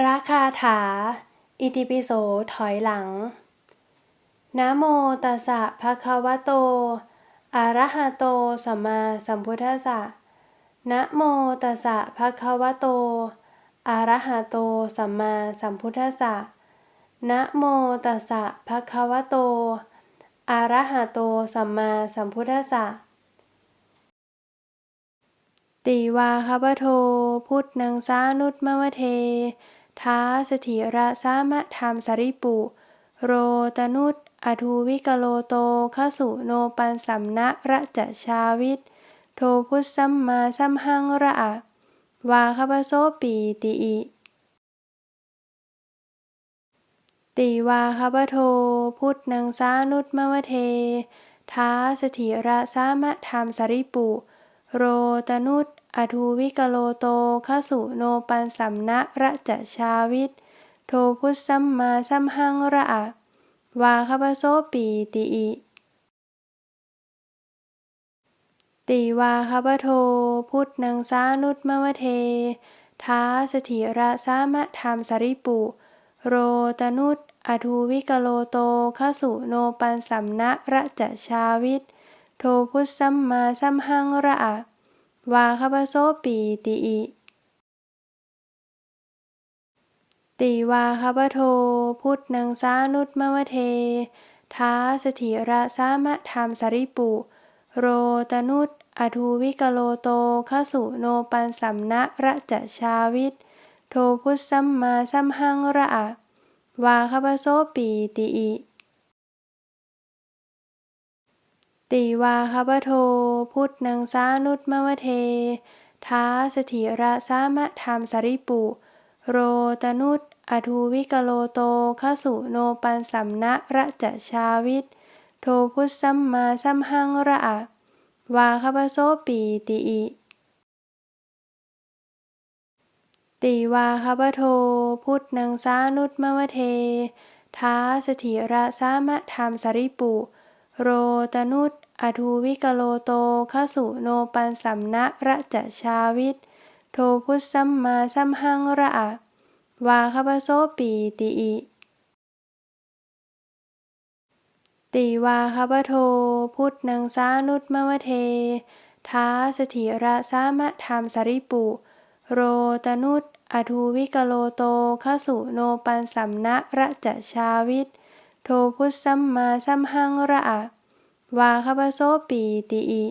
พระคาถา อิติปิโสถอยหลัง นะโมตัสสะภะคะวะโต อะระหะโตสัมมาสัมพุทธัสสะ นะโมตัสสะภะคะวะโต อะระหะโตสัมมาสัมพุทธัสสะ นะโมตัสสะภะคะวะโต อะระหะโตสัมมาสัมพุทธัสสะ ติวาคปโท พุทธนังสานุตมวเท ท้าสถิระสามะธรรมสริปุ โรตนุตอทูวิกโลโตขสุโนปันสัมนะระจะชาวิทโทพุทสัมมาสัมหังระอะวาคาปโสปีติอิติวาคาปโท พุทธนังสานุตมวเท ท้าสถิระสามะธรรมสริปุ โรตนุต อทูวิกโลโตขสุโนปันสัมนะระจะชาวิทโทพุทสัมมาสัมหังระอะวาคาปโสปีติอิติวาคาปโท พุทธนังสานุตมวเท ท้าสถิระสามะธรรมสริปุ โรตนุตอทูวิกโลโตขสุโนปันสัมนะระจะชาวิทโทพุทสัมมาสัมหังระอะ วาคปโสปีติอิติวาคาปโท พุทธนังสานุตมวเท ท้าสถิระสามะธรรมสริปุ โรตนุตอทูวิกโลโตขสุโนปันสัมนะระจะชาวิทโทพุทธสัมมาสัมหังระอะวาคาปโสปีติอิ ติวาคปโท พุทธนังสานุตมวเท ท้าสถิระสามะธรรมสริปุ โรตนุตอทูวิกโลโตขสุโนปันสัมนะระจะชาวิทโทพุทธสัมมาสัมหังระอะวาคปโสปีติอิติวาคปโท พุทธนังสานุตมวเท ท้าสถิระสามะธรรมสริปุ โรตนุตอทูวิกโลโตขสุโนปันสัมนะระจะชาวิทโทพุทสัมมาสัมหังระอะวาคปโสปีติอิติวาคปโท พุทธนังสานุตมวเท ท้าสถิระสามะธรรมสริปุ โรตนุตอทูวิกโลโตขสุโนปันสัมนะระจะชาวิท โทพุทสัมมาสัมหังระอะวาคปโสปีติอิ